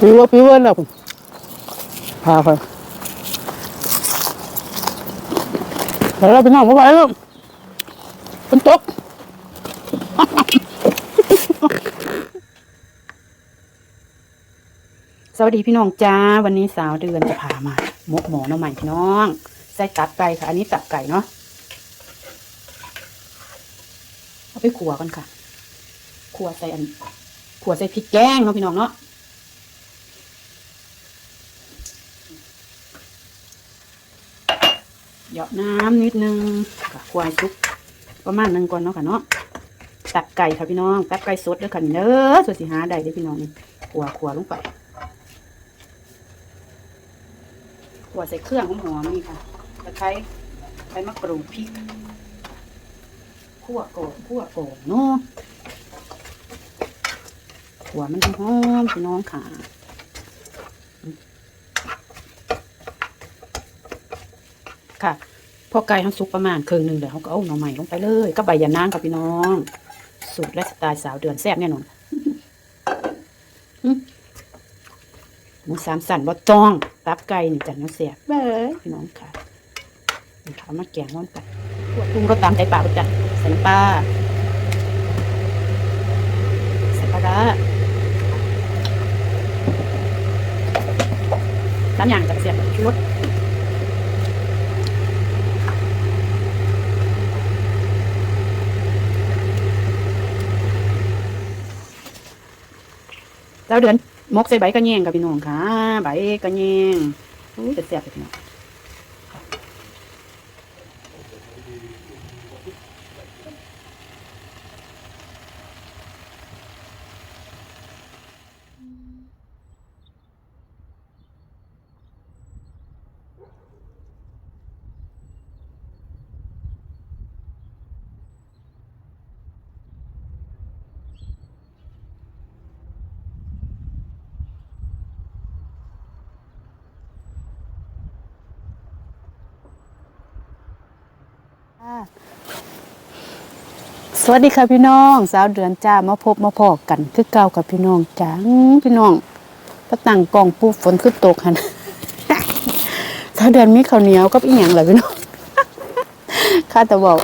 พี่ว่าพี่ว่าแล้วพาไปแล้วเราไปนั่งเข้าไปแล้วฝนตกสวัสดีพี่น้องจ้า วันนี้สาวเดือนจะพามาหมกหมอน่อใหม่พี่น้องใส่ตับไก่ค่ะ อันนี้ตับไก่เนาะเอาไปขัวกันค่ะขัวใส่อันขัวใส่พริกแกงเนาะพี่น้องเนาะ หยาะน้ำนิดนึงค่ะขัวให้สุกประมาณนึงก่อนเนาะค่ะเนาะตับไก่ค่ะพี่น้องตับไก่สดด้อค่ะนี่เด้อสดสิหาได้ด้อพี่น้องนี่ขัวขัวลงไปหัวใส่เครื่องหอมๆนี่ค่ะตะไคร้ใบมะกรูดพริกคั่วโกนคั่วโกนเนาะหัวมันหอมพี่น้องค่ะ ค่ะพอไก่ทั้งสุกประมาณครึ่งหนึ่งเดี๋ยวเขาก็เอาหน่อใหม่ลงไปเลยก็ใบยะนางกับพี่น้อง สูตรและสไตล์สาวเดือนแซ่บแน่นอนหมูสามสันบ่ต้อง ตับไก่นี่จันเนาะเสียบเบ้ยพี่น้องค่ะนี่ค่ะเอามาแกงร้อนไปขวดปรุงรสตามใจปากเลยจ้ะใส่น้ำปลาใส่ปลาร้าตามอย่างจับเสียบชูรส แล้วเดือนมกใส่ใบกระเนียงกับพี่น้องค่ะ ใบกระเนียงอู้จะแซ่บเลยพี่น้อง สวัสดีค่ะพี่น้อง สาวเดือนจ้ามาพบมาพอกัน คือเก่ากับพี่น้องจ้าพี่น้องพระตั้งกองปุ๊บฝนขึ้นตกหันสาวเดือนมีข้าวเหนียวกับอีหยังเหรอพี่น้องข้าแต่บอก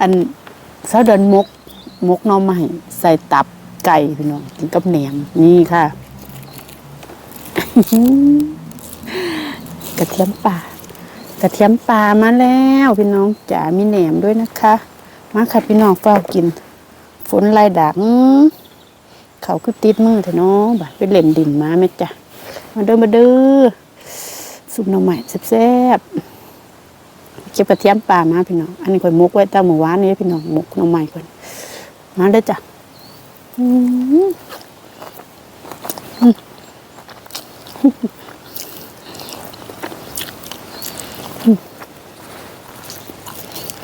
อันสาวเดือนมกมกน้อใหม่ใส่ตับไก่พี่น้องกินกับแหนมนี่ค่ะกระเทียมป่า ระเทียมป่ามาแล้วพี่น้องจ๋ามีแหนมด้วยนะคะ มาค่ะพี่น้องเฝ้ากิน ฝนลายดังเขาคือติดมือเถอะเนาะบัดไปเล่นดินมาแม่จ้ะมาเด้อมาเด้อสุปหน่อใหม่แซ่บๆเก็บกระเทียมป่ามาพี่น้องอันนี้ค่อยมกไว้ตั้งเมื่อวานนี้พี่น้องมุกหน่อใหม่ก่อนมาเด้อจ้ะอืม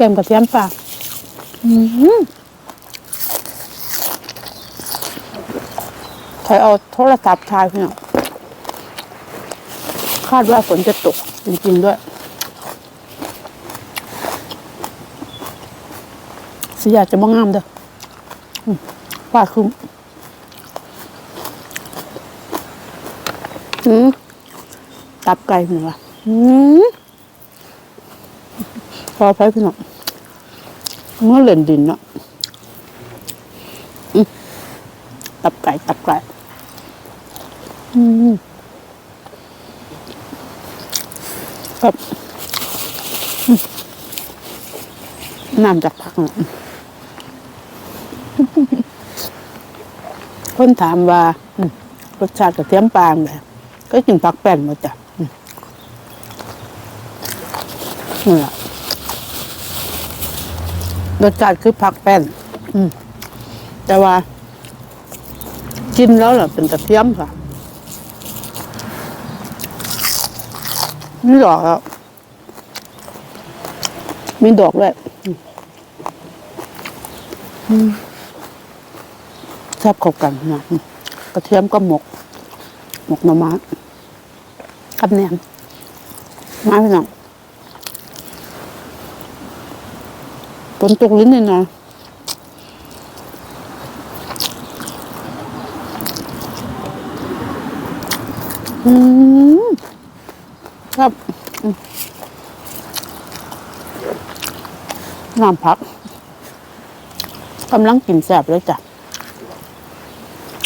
กงกระเทียมป่าใครเอาโทรศัพท์ถ่ายพี่น้องคาดว่าฝนจะตก จริงๆด้วย สีอยากจะบ้งามเด้ออืมฟ้าครึ้มอืมตับไก่พี่น้องว่ะอืมพอไปพี่น้อง เมื่อเล่นดินเนาะตับไก่ตับไก่อืมครับน้ำจากผักนะคนถามว่ารสชาติกระเทียมปลาแบบก็กินผักแป้นมาจ้ะนี่แหละ รสชาติคือผักแป้น อืม แต่ว่ากินแล้วเหรอเป็นกระเทียมค่ะมีดอกแล้วมีดอกด้วยอืมอืมแซ่บเข้ากันนะกระเทียมก็หมก หมกหน่อไม้กับแหนมมาพี่น้อง ฝนตกลิ้นนี่นะอืมครับอืมน้ำพักกำลังกินแสบเลยจ้ะ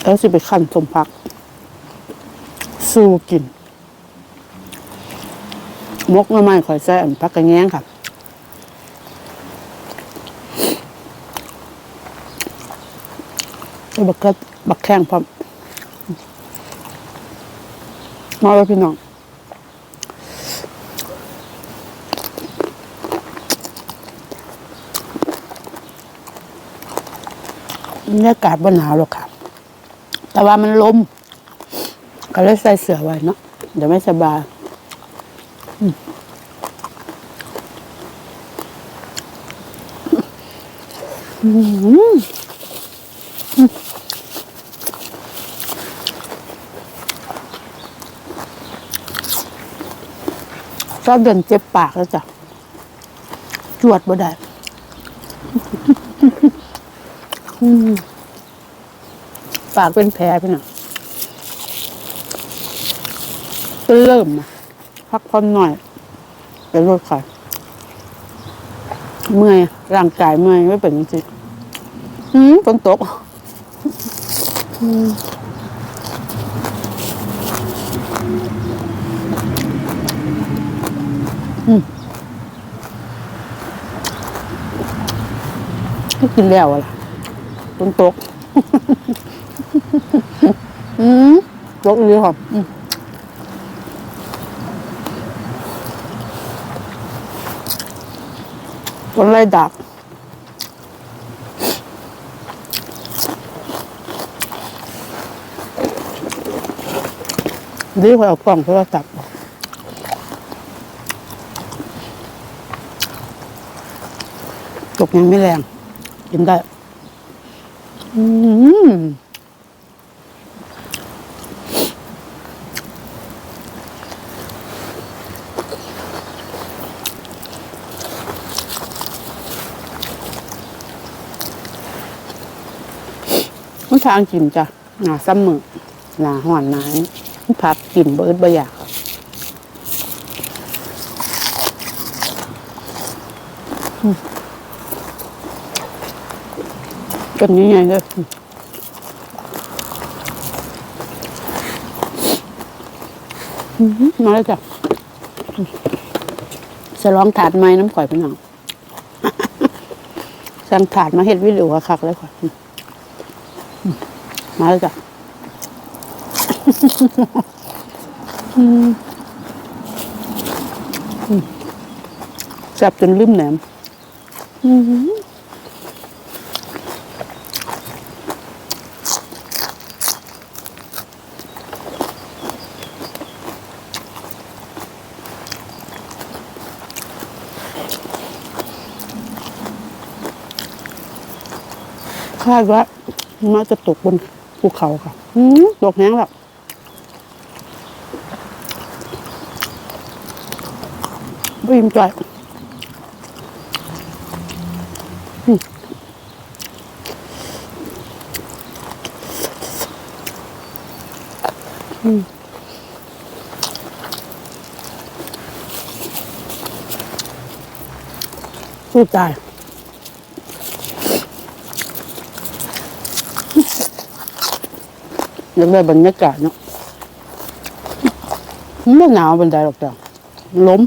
แล้วสิไปขั้นสมพัก สู้กิน มกมาใหม่ข่อยแซ่อันพักกระแง้งค่ะ บักเก็บักแข้งพร้อมมาเลยพี่น้องบรรยากาศบ่หนาวหรอกค่ะ แต่ว่ามันลม ก็เลยใส่เสื้อไว้เนาะเดี๋ยวไม่สบายอืม อืมเดินเจ็บปากแล้วจ้ะ จวดบ่ได้ปากเป็นแผลไปหน่อยก็เริ่มนะพักผ่อนหน่อยไปรถค่เมื่อยร่างกายเมื่อยไม่เป็นจริหืมฝนตกก็ กินแล้วอะล่ะฝนตกอืมตกอีกเลยค่ะอืมฝนไล่ดักดีกว่าเอากล่องโทรศัพท์ตกยังไม่แรง กินได้อืมมันทางกินจ้ะหนาซ้ำมือหนาห่อนหนายพับกินเบิดบ่อยากอืม กันยังไงเลยอืมมาแล้วจ้ะอืมจะลองถาดไม้น้ำข่อยไปหน่อยสั่งถาดมาเฮ็ดวิดีโอคักๆเลยข่อยอืมอืมมาแล้วจ้ะแซ่บจนลืมแหนม คาดว่าน่าจะตกบนภูเขาค่ะอืมตกแห้งแล้วบ่อิ่มจ่อยสู้ตาย ยากได้บรรยากาศเนาะไม่หนาวบันไดหรอกจ้ะล้ม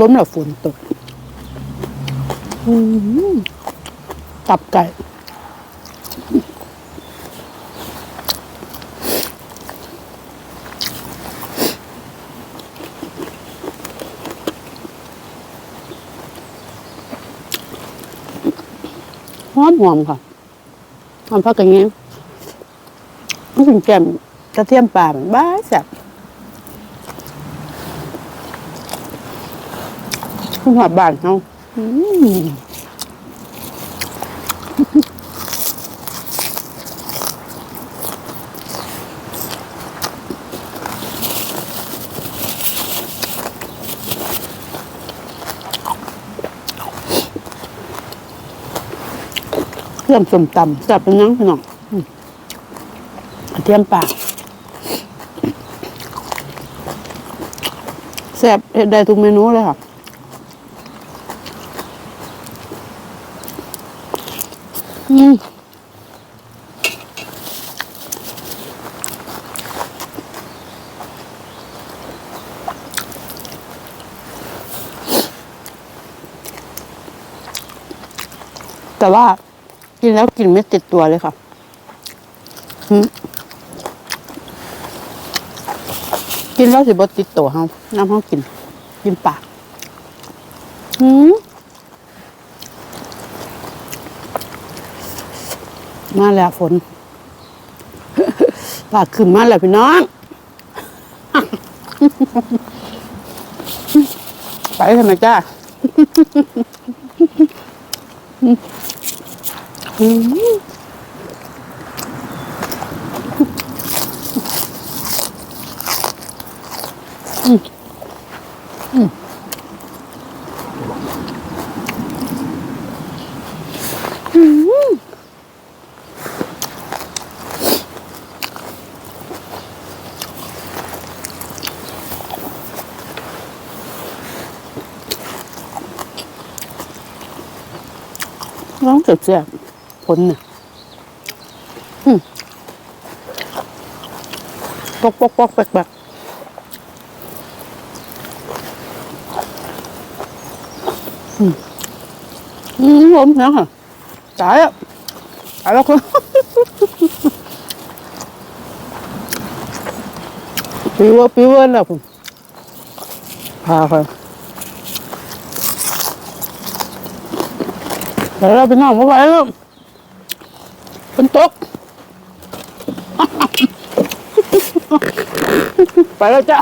ล้มแล้วฝนตกตับไก่หอมหอมค่ะ หอมพักกันงี้มันถึงแก้มกระเทียมป่ามันบ้าแซ่บคุณหอบบานเขาอืม เยี่ยมสมตำแซ่บเป็นน้องพี่น้องกระเทียมป่าแซ่บเห็ดได้ทุกเมนูเลยค่ะอืมแต่ว่า กินแล้วกลินไม่ติดตัวเลยค่ะกินแล้วสิบติดตัวเฮาน้ำเฮากิน กินปากอืมมาแล้วฝน ปากขึ้นมาแล้วพี่น้อง ไปทำไมจ้า น้องเสียบ ผลเนี่ยอืมปอกปอกปอกแปลกอืมอืมผมนี่ยค่ะตายอะตายแล้วคุณปิวปิวแล้วคุณพาค่ะเดี๋ยวเราไปนั่งมาไหว้แล้ว เป็นตกไปแล้วจ้ะ